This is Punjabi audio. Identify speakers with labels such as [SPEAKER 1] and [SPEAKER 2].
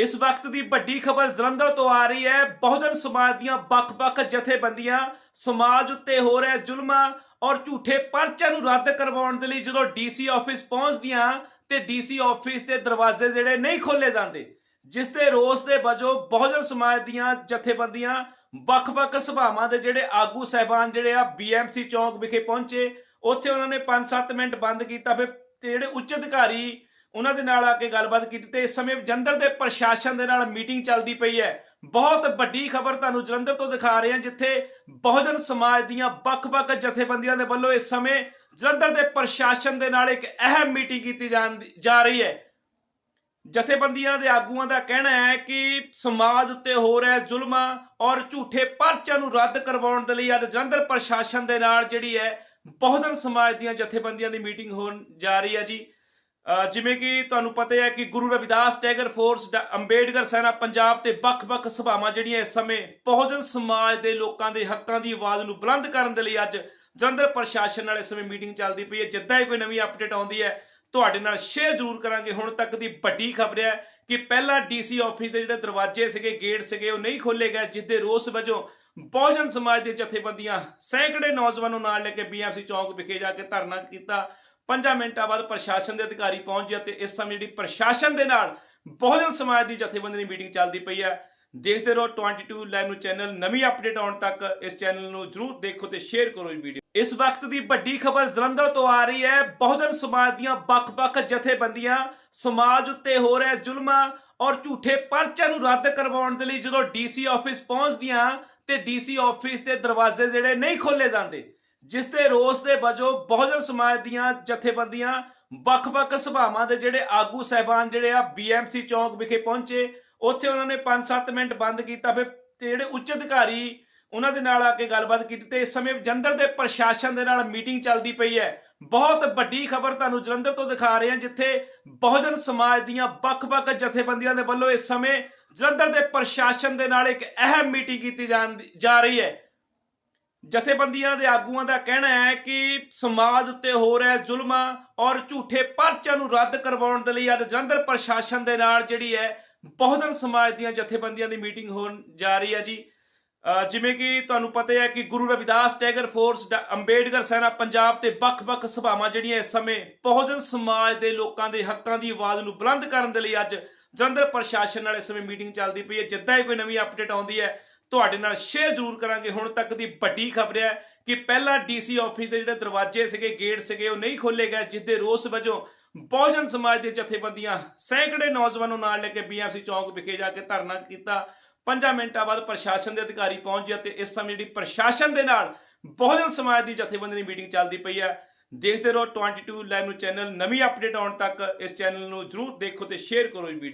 [SPEAKER 1] ਇਸ ਵਕਤ ਦੀ ਵੱਡੀ ਖਬਰ ਜਲੰਧਰ ਤੋਂ ਆ ਰਹੀ ਹੈ। ਬਹੁਜਨ ਸਮਾਜ ਦੀਆਂ ਵੱਖ-ਵੱਖ ਜਥੇਬੰਦੀਆਂ ਸਮਾਜ ਉੱਤੇ ਹੋ ਰਿਹਾ ਜ਼ੁਲਮਾਂ ਔਰ ਝੂਠੇ ਪਰਚਿਆਂ ਨੂੰ ਰੱਦ ਕਰਵਾਉਣ ਦੇ ਲਈ ਜਦੋਂ ਡੀਸੀ ਆਫਿਸ ਪਹੁੰਚਦੀਆਂ ਤੇ ਡੀਸੀ ਆਫਿਸ ਦੇ ਦਰਵਾਜ਼ੇ ਜਿਹੜੇ ਨਹੀਂ ਖੋਲੇ ਜਾਂਦੇ, ਜਿਸ ਦੇ ਰੋਸ ਦੇ ਵਜੋਂ ਬਹੁਜਨ ਸਮਾਜ ਦੀਆਂ ਜਥੇਬੰਦੀਆਂ ਵੱਖ-ਵੱਖ ਸਭਾਵਾਂ ਦੇ ਜਿਹੜੇ ਆਗੂ ਸਹਿਬਾਨ ਜਿਹੜੇ ਆ ਬੀਐਮਸੀ ਚੌਂਕ ਵਿਖੇ ਪਹੁੰਚੇ, ਉੱਥੇ ਉਹਨਾਂ ਨੇ 5-7 ਮਿੰਟ ਬੰਦ ਕੀਤਾ। ਫਿਰ ਜਿਹੜੇ ਉੱਚ ਅਧਿਕਾਰੀ ਉਹਨਾਂ ਦੇ ਨਾਲ ਆ ਕੇ ਗੱਲਬਾਤ ਕੀਤੀ ਤੇ ਇਸ ਸਮੇਂ ਜਲੰਧਰ ਦੇ ਪ੍ਰਸ਼ਾਸਨ ਦੇ ਨਾਲ ਮੀਟਿੰਗ ਚੱਲਦੀ ਪਈ ਹੈ। ਬਹੁਤ ਵੱਡੀ ਖਬਰ ਤੁਹਾਨੂੰ ਜਲੰਧਰ ਤੋਂ ਦਿਖਾ ਰਹੇ ਹਾਂ, ਜਿੱਥੇ ਬਹੁਜਨ ਸਮਾਜ ਦੀਆਂ ਵੱਖ-ਵੱਖ ਜਥੇਬੰਦੀਆਂ ਦੇ ਵੱਲੋਂ ਇਸ ਸਮੇਂ ਜਲੰਧਰ ਦੇ ਪ੍ਰਸ਼ਾਸਨ ਦੇ ਨਾਲ ਇੱਕ ਅਹਿਮ ਮੀਟਿੰਗ ਕੀਤੀ ਜਾਂਦੀ- ਜਾ ਰਹੀ ਹੈ। ਜਥੇਬੰਦੀਆਂ ਦੇ ਆਗੂਆਂ ਦਾ ਕਹਿਣਾ ਹੈ ਕਿ ਸਮਾਜ ਉੱਤੇ ਹੋ ਰਿਹਾ ਜ਼ੁਲਮਾਂ ਔਰ ਝੂਠੇ ਪਰਚਿਆਂ ਨੂੰ ਰੱਦ ਕਰਵਾਉਣ ਦੇ ਲਈ ਅੱਜ ਜਲੰਧਰ ਪ੍ਰਸ਼ਾਸਨ ਦੇ ਨਾਲ ਜਿਹੜੀ ਹੈ ਬਹੁਜਨ ਸਮਾਜ ਦੀਆਂ ਜਥੇਬੰਦੀਆਂ ਦੀ ਮੀਟਿੰਗ ਹੋਣ ਜਾ ਰਹੀ ਹੈ ਜੀ। ਜਿਵੇਂ ਕਿ ਤੁਹਾਨੂੰ ਪਤਾ ਹੈ ਕਿ ਗੁਰੂ ਰਵਿਦਾਸ ਟੈਗਰ ਫੋਰਸ ਡਾ- ਅੰਬੇਡਕਰ ਸੈਨਾ ਪੰਜਾਬ ਤੇ ਵੱਖ-ਵੱਖ ਸਭਾਵਾਂ ਜਿਹੜੀਆਂ ਇਸ ਸਮੇਂ ਬਹੁਜਨ ਸਮਾਜ ਦੇ ਲੋਕਾਂ ਦੇ ਹੱਕਾਂ ਦੀ ਆਵਾਜ਼ ਨੂੰ ਬੁਲੰਦ ਕਰਨ ਦੇ ਲਈ ਅੱਜ ਜਲੰਧਰ ਪ੍ਰਸ਼ਾਸਨ ਨਾਲ ਇਸ ਸਮੇਂ ਮੀਟਿੰਗ ਚੱਲਦੀ ਪਈ ਹੈ। ਜਿੱਦਾਂ ਹੀ ਕੋਈ ਨਵੀਂ ਅਪਡੇਟ ਆਉਂਦੀ ਹੈ, ਤੁਹਾਡੇ ਨਾਲ ਸ਼ੇਅਰ ਜ਼ਰੂਰ ਕਰਾਂਗੇ। ਹੁਣ ਤੱਕ ਦੀ ਵੱਡੀ ਖਬਰ ਹੈ ਕਿ ਪਹਿਲਾਂ ਡੀਸੀ ਆਫਿਸ ਦੇ ਜਿਹੜੇ ਦਰਵਾਜ਼ੇ ਸੀਗੇ ਗੇਟ ਸੀਗੇ, ਉਹ ਨਹੀਂ ਖੋਲੇ ਗਏ ਜਿਸ ਦੇ ਰੋਸ ਵਜੋਂ ਬਹੁਜਨ ਸਮਾਜ ਦੀਆਂ ਜਥੇਬੰਦੀਆਂ ਸੈਂਕੜੇ ਨੌਜਵਾਨਾਂ ਨੂੰ ਨਾਲ ਲੈ ਕੇ ਬੀਐਮਸੀ ਚੌਂਕ ਵਿਖੇ ਜਾ ਕੇ ਧਰਨਾ ਕੀਤਾ। 5 ਮਿੰਟਾਂ ਬਾਅਦ ਪ੍ਰਸ਼ਾਸਨ ਦੇ ਅਧਿਕਾਰੀ ਪਹੁੰਚ ਗਏ ਤੇ ਇਸ ਸਮੇਂ ਜਿਹੜੀ ਪ੍ਰਸ਼ਾਸਨ ਦੇ ਨਾਲ ਬਹੁਜਨ ਸਮਾਜ ਦੀ ਜਥੇਬੰਦੀ ਦੀ ਮੀਟਿੰਗ ਚੱਲਦੀ ਪਈ ਹੈ। ਦੇਖਦੇ ਰਹੋ 22 ਲਾਈਵ ਨੂੰ ਚੈਨਲ ਨਵੀਂ ਅਪਡੇਟ ਆਉਣ ਤੱਕ ਇਸ ਚੈਨਲ ਨੂੰ ਜਰੂਰ ਦੇਖੋ ਤੇ ਸ਼ੇਅਰ ਕਰੋ ਇਹ ਵੀਡੀਓ ਇਸ ਵਕਤ ਦੀ ਵੱਡੀ ਖਬਰ ਜਲੰਧਰ ਤੋਂ ਆ ਰਹੀ ਹੈ। ਬਹੁਜਨ ਸਮਾਜ ਦੀਆਂ ਵੱਖ-ਵੱਖ ਜਥੇਬੰਦੀਆਂ ਸਮਾਜ ਉੱਤੇ ਹੋ ਰਿਹਾ ਜ਼ੁਲਮਾਂ ਔਰ ਝੂਠੇ ਪਰਚਿਆਂ ਨੂੰ ਰੱਦ ਕਰਵਾਉਣ ਦੇ ਲਈ ਜਦੋਂ ਡੀਸੀ ਆਫਿਸ ਪਹੁੰਚਦੀਆਂ ਤੇ ਡੀਸੀ ਆਫਿਸ ਦੇ ਦਰਵਾਜ਼ੇ ਜਿਹੜੇ ਨਹੀਂ ਖੋਲੇ ਜਾਂਦੇ ਜਿਸ ਦੇ ਰੋਸ ਦੇ ਵਜੋਂ ਬਹੁਜਨ ਸਮਾਜ ਦੀਆਂ ਜਥੇਬੰਦੀਆਂ ਵੱਖ-ਵੱਖ ਸਭਾਵਾਂ ਦੇ ਜਿਹੜੇ ਆਗੂ ਸਹਿਬਾਨ ਜਿਹੜੇ ਆ ਬੀਐਮਸੀ ਚੌਂਕ ਵਿਖੇ ਪਹੁੰਚੇ। ਉੱਥੇ ਉਹਨਾਂ ਨੇ 5-7 ਮਿੰਟ ਬੰਦ ਕੀਤਾ, ਫਿਰ ਤੇ ਜਿਹੜੇ ਉੱਚ ਅਧਿਕਾਰੀ ਉਹਨਾਂ ਦੇ ਨਾਲ ਆ ਕੇ ਗੱਲਬਾਤ ਕੀਤੀ ਤੇ ਇਸ ਸਮੇਂ ਜਲੰਧਰ ਦੇ ਪ੍ਰਸ਼ਾਸਨ ਦੇ ਨਾਲ ਮੀਟਿੰਗ ਚੱਲਦੀ ਪਈ ਹੈ। ਬਹੁਤ ਵੱਡੀ ਖਬਰ ਤੁਹਾਨੂੰ ਜਲੰਧਰ ਤੋਂ ਦਿਖਾ ਰਹੇ ਹਾਂ, ਜਿੱਥੇ ਬਹੁਜਨ ਸਮਾਜ ਦੀਆਂ ਵੱਖ-ਵੱਖ ਜਥੇਬੰਦੀਆਂ ਦੇ ਵੱਲੋਂ ਇਸ ਸਮੇਂ ਜਲੰਧਰ ਦੇ ਪ੍ਰਸ਼ਾਸਨ ਦੇ ਨਾਲ ਇੱਕ ਅਹਿਮ ਮੀਟਿੰਗ ਕੀਤੀ ਜਾਂਦੀ- ਜਾ ਰਹੀ ਹੈ। ਜਥੇਬੰਦੀਆਂ ਦੇ ਆਗੂਆਂ ਦਾ ਕਹਿਣਾ ਹੈ ਕਿ ਸਮਾਜ ਉੱਤੇ ਹੋ ਰਿਹਾ ਜ਼ੁਲਮਾਂ ਔਰ ਝੂਠੇ ਪਰਚਿਆਂ ਨੂੰ ਰੱਦ ਕਰਵਾਉਣ ਦੇ ਲਈ ਅੱਜ ਜਲੰਧਰ ਪ੍ਰਸ਼ਾਸਨ ਦੇ ਨਾਲ ਜਿਹੜੀ ਹੈ ਬਹੁਜਨ ਸਮਾਜ ਦੀਆਂ ਜਥੇਬੰਦੀਆਂ ਦੀ ਮੀਟਿੰਗ ਹੋਣ ਜਾ ਰਹੀ ਹੈ ਜੀ। ਜਿਵੇਂ ਕਿ ਤੁਹਾਨੂੰ ਪਤਾ ਹੈ ਕਿ ਗੁਰੂ ਰਵਿਦਾਸ ਟੈਗਰ ਫੋਰਸ ਡਾ- ਅੰਬੇਡਕਰ ਸੈਨਾ ਪੰਜਾਬ ਤੇ ਵੱਖ-ਵੱਖ ਸਭਾਵਾਂ ਜਿਹੜੀਆਂ ਇਸ ਸਮੇਂ ਬਹੁਜਨ ਸਮਾਜ ਦੇ ਲੋਕਾਂ ਦੇ ਹੱਕਾਂ ਦੀ ਆਵਾਜ਼ ਨੂੰ ਬੁਲੰਦ ਕਰਨ ਦੇ ਲਈ ਅੱਜ ਜਲੰਧਰ ਪ੍ਰਸ਼ਾਸਨ ਨਾਲ ਇਸ ਸਮੇਂ ਮੀਟਿੰਗ ਚੱਲਦੀ ਪਈ ਹੈ। ਜਿੱਦਾਂ ਹੀ ਕੋਈ ਨਵੀਂ ਅਪਡੇਟ ਆਉਂਦੀ ਹੈ ਤੁਹਾਡੇ ਨਾਲ ਸ਼ੇਅਰ ਜ਼ਰੂਰ ਕਰਾਂਗੇ। ਹੁਣ ਤੱਕ ਦੀ ਵੱਡੀ ਖਬਰ ਹੈ ਕਿ ਪਹਿਲਾਂ ਡੀਸੀ ਆਫਿਸ ਦੇ ਜਿਹੜੇ ਦਰਵਾਜ਼ੇ ਸੀਗੇ ਗੇਟ ਸੀਗੇ, ਉਹ ਨਹੀਂ ਖੋਲੇ ਗਏ, ਜਿਸ ਦੇ ਰੋਸ ਵਜੋਂ ਬਹੁਜਨ ਸਮਾਜ ਦੀਆਂ ਜਥੇਬੰਦੀਆਂ ਸੈਂਕੜੇ ਨੌਜਵਾਨਾਂ ਨੂੰ ਨਾਲ ਲੈ ਕੇ ਬੀਐਮਸੀ ਚੌਂਕ ਵਿਖੇ ਜਾ ਕੇ ਧਰਨਾ ਕੀਤਾ। 5 ਮਿੰਟਾਂ ਬਾਅਦ ਪ੍ਰਸ਼ਾਸਨ ਦੇ ਅਧਿਕਾਰੀ ਪਹੁੰਚ ਗਏ ਤੇ ਇਸ ਸਮੇਂ ਜਿਹੜੀ ਪ੍ਰਸ਼ਾਸਨ ਦੇ ਨਾਲ ਬਹੁਜਨ ਸਮਾਜ ਦੀ ਜਥੇਬੰਦੀ ਦੀ ਮੀਟਿੰਗ ਚੱਲਦੀ ਪਈ ਹੈ। ਦੇਖਦੇ ਰਹੋ 22 ਲਾਈਵ ਨੂੰ ਚੈਨਲ ਨਵੀਂ ਅਪਡੇਟ ਆਉਣ ਤੱਕ ਇਸ ਚੈਨਲ ਨੂੰ ਜਰੂਰ ਦੇਖੋ ਤੇ ਸ਼ੇਅਰ ਕਰੋ ਇਹ ਵੀਡੀਓ